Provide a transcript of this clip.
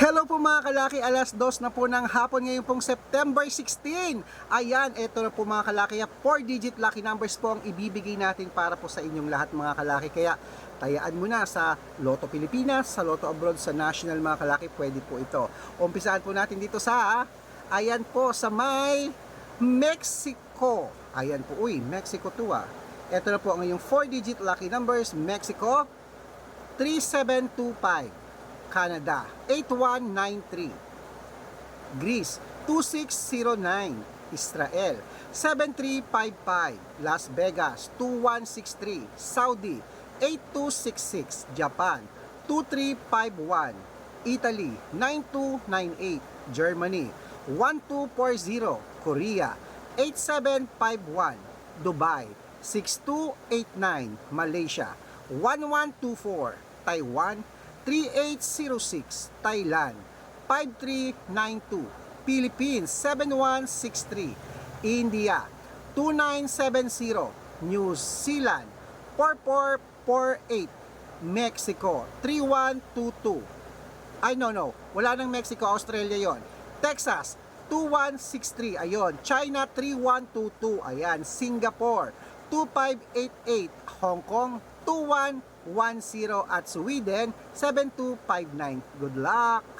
Hello po mga kalaki, alas dos na po ng hapon ngayon pong September 16. Ayan, eto na po mga kalaki, 4 digit lucky numbers po ang ibibigay natin para po sa inyong lahat mga kalaki. Kaya tayaan mo na sa Lotto Pilipinas, sa Lotto Abroad, sa National mga kalaki, pwede po ito. Umpisahan po natin dito sa, ayan po, sa may Mexico. Ayan po, uy, Mexico to ah. Ito na po ang iyong 4 digit lucky numbers, Mexico 3725. Canada. 8193 Greece 2609 Israel 7355 Las Vegas 2163 Saudi 8266 Japan 2351 Italy 9298 Germany 1240 Korea 8751 Dubai 6289 Malaysia 1124 Taiwan 3806 Thailand. 5392 Philippines 7163 India 2970 New Zealand 4448 Mexico 3122 ay no no. Wala nang Mexico Australia yon. Texas 2163 ayon China 3122 ayan. Singapore 2588 Hong Kong 2110 at Sweden 7259 good luck